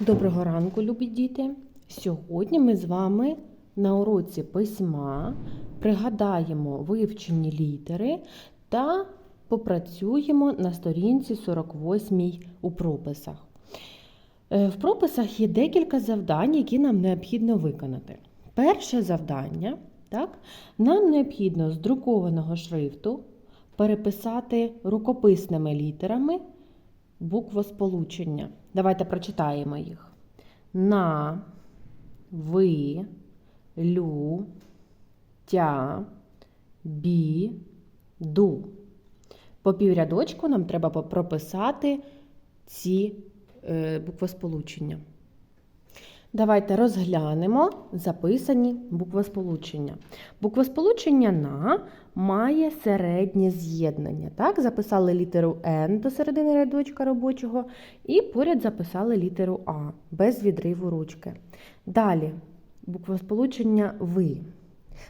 Доброго ранку, любі діти! Сьогодні ми з вами на уроці письма пригадаємо вивчені літери та попрацюємо на сторінці 48 у прописах. Е, В прописах є декілька завдань, які нам необхідно виконати. Перше завдання так, нам необхідно з друкованого шрифту переписати рукописними літерами буквосполучення. Давайте прочитаємо їх. На, ви, лю, тя, бі, ду. По піврядочку нам треба прописати ці е, буквосполучення. Давайте розглянемо записані буквосполучення. Буквосполучення на має середнє з'єднання. Так, записали літеру Н до середини рядочка робочого і поряд записали літеру А без відриву ручки. Далі буквосполучення ви.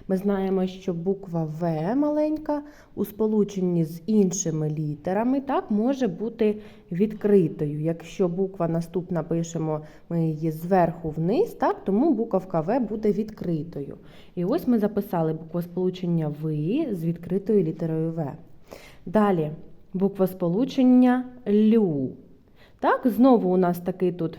Ми знаємо, що буква В маленька у сполученні з іншими літерами так, може бути відкритою. Якщо буква наступна пишемо ми її зверху вниз, так, тому буковка В буде відкритою. І ось ми записали буквосполучення Ви з відкритою літерою В. Далі буквосполучення Лю. Так, знову у нас такий тут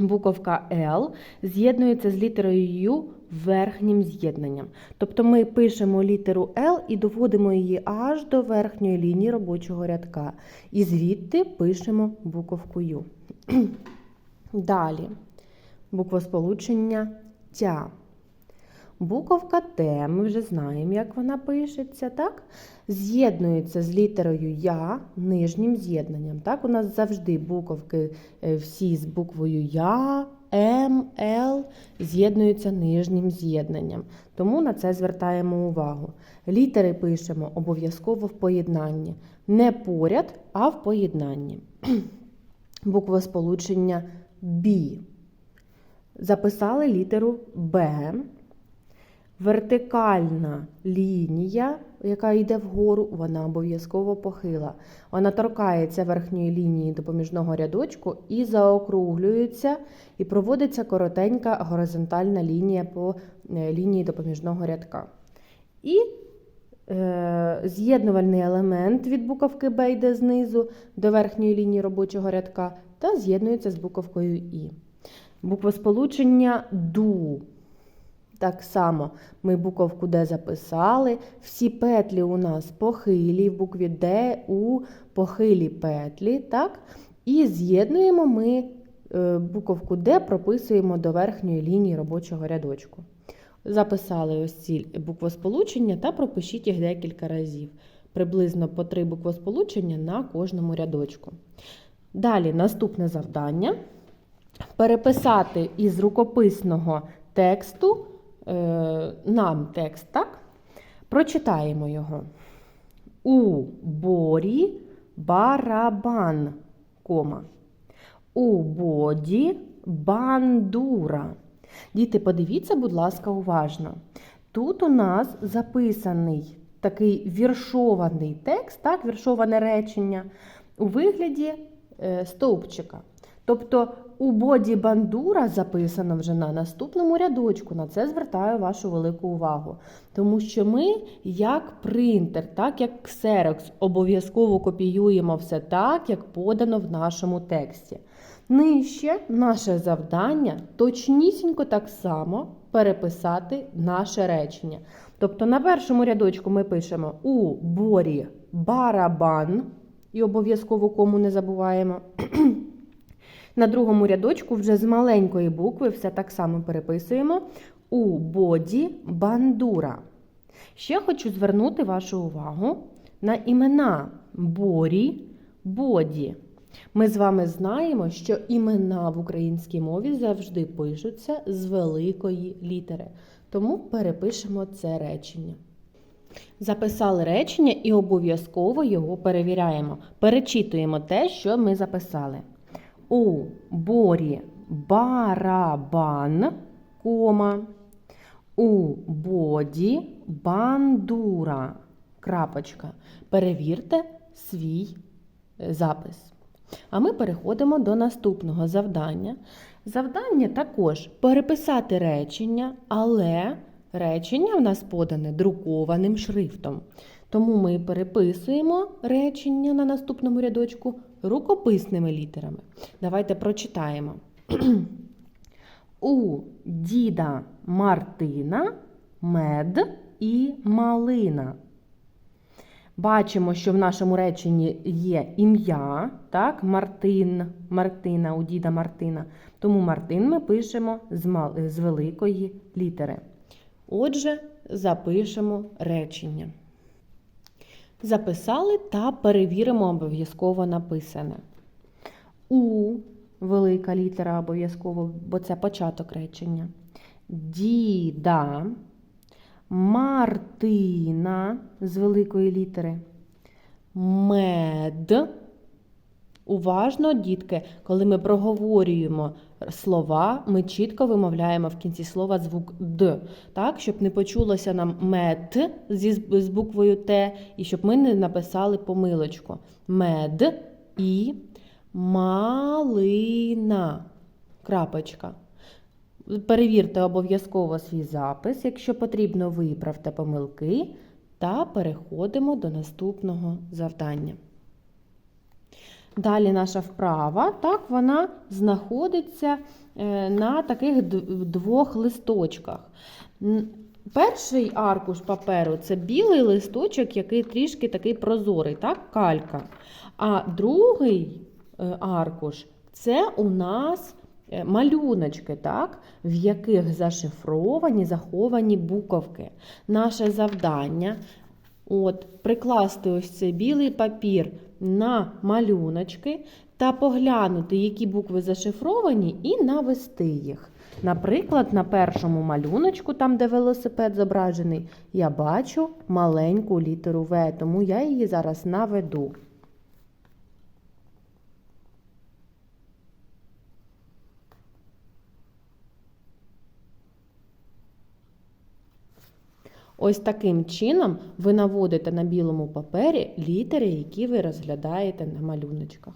буковка Л з'єднується з літерою U верхнім з'єднанням. Тобто ми пишемо літеру L і доводимо її аж до верхньої лінії робочого рядка. І звідти пишемо буковку U. Далі буквосполучення Тя. Буковка Т, ми вже знаємо, як вона пишеться, так? З'єднується з літерою Я нижнім з'єднанням. Так, у нас завжди буковки е, всі з буквою Я, М, Л з'єднуються нижнім з'єднанням. Тому на це звертаємо увагу. Літери пишемо обов'язково в поєднанні. Не поряд, а в поєднанні. Буквосполучення Бі. Записали літеру Б. Вертикальна лінія, яка йде вгору, вона обов'язково похила. Вона торкається верхньої лінії допоміжного рядочку і заокруглюється, і проводиться коротенька горизонтальна лінія по е, лінії допоміжного рядка. І е, з'єднувальний елемент від буковки Б йде знизу до верхньої лінії робочого рядка та з'єднується з буковкою І. Буквосполучення ду. Так само ми буковку Д записали. Всі петлі у нас похилі, в букві Д, У похилі петлі. Так? І з'єднуємо ми е, буковку Д, прописуємо до верхньої лінії робочого рядочку. Записали ось ці буквосполучення та пропишіть їх декілька разів. Приблизно по три буквосполучення на кожному рядочку. Далі наступне завдання переписати із рукописного тексту нам текст, так? Прочитаємо його. У борі барабан, кома. У боді бандура. Діти, подивіться, будь ласка, уважно. Тут у нас записаний такий віршований текст, так, віршоване речення у вигляді е, стовпчика. Тобто у боді бандура записано вже на наступному рядочку. На це звертаю вашу велику увагу. Тому що ми, як принтер, так як ксерокс, обов'язково копіюємо все так, як подано в нашому тексті. Нижче наше завдання точнісінько так само переписати наше речення. Тобто на першому рядочку ми пишемо у борі барабан, і обов'язково кому не забуваємо. На другому рядочку вже з маленької букви все так само переписуємо у боді бандура. Ще хочу звернути вашу увагу на імена борі, боді. Ми з вами знаємо, що імена в українській мові завжди пишуться з великої літери. Тому перепишемо це речення. Записали речення і обов'язково його перевіряємо. Перечитуємо те, що ми записали. У борі барабан, кома. У боді бандура. Крапочка. Перевірте свій е, запис. А ми переходимо до наступного завдання. Завдання також переписати речення, але речення в нас подане друкованим шрифтом. Тому ми переписуємо речення на наступному рядочку рукописними літерами. Давайте прочитаємо. У діда Мартина мед і малина. Бачимо, що в нашому реченні є ім'я, так, Мартин, Мартина, у діда Мартина. Тому Мартин ми пишемо з, мал... з великої літери. Отже, запишемо речення. Записали та перевіримо обов'язково написане. У велика літера обов'язково, бо це початок речення. Діда. Мартина з великої літери. Мед. Уважно, дітки, коли ми проговорюємо слова, ми чітко вимовляємо в кінці слова звук Д, так, щоб не почулося нам мед зі, з буквою Т, і щоб ми не написали помилочку. Мед і малина. Крапочка. Перевірте обов'язково свій запис, якщо потрібно, виправте помилки та переходимо до наступного завдання. Далі наша вправа, так, вона знаходиться е, на таких двох листочках. Перший аркуш паперу це білий листочок, який трішки такий прозорий, так, калька. А другий е, аркуш це у нас е, малюночки, так, в яких зашифровані, заховані буковки. Наше завдання от, прикласти ось цей білий папір на малюночки та поглянути, які букви зашифровані, і навести їх. Наприклад, на першому малюночку, там, де велосипед зображений, я бачу маленьку літеру В, тому я її зараз наведу. Ось таким чином ви наводите на білому папері літери, які ви розглядаєте на малюночках.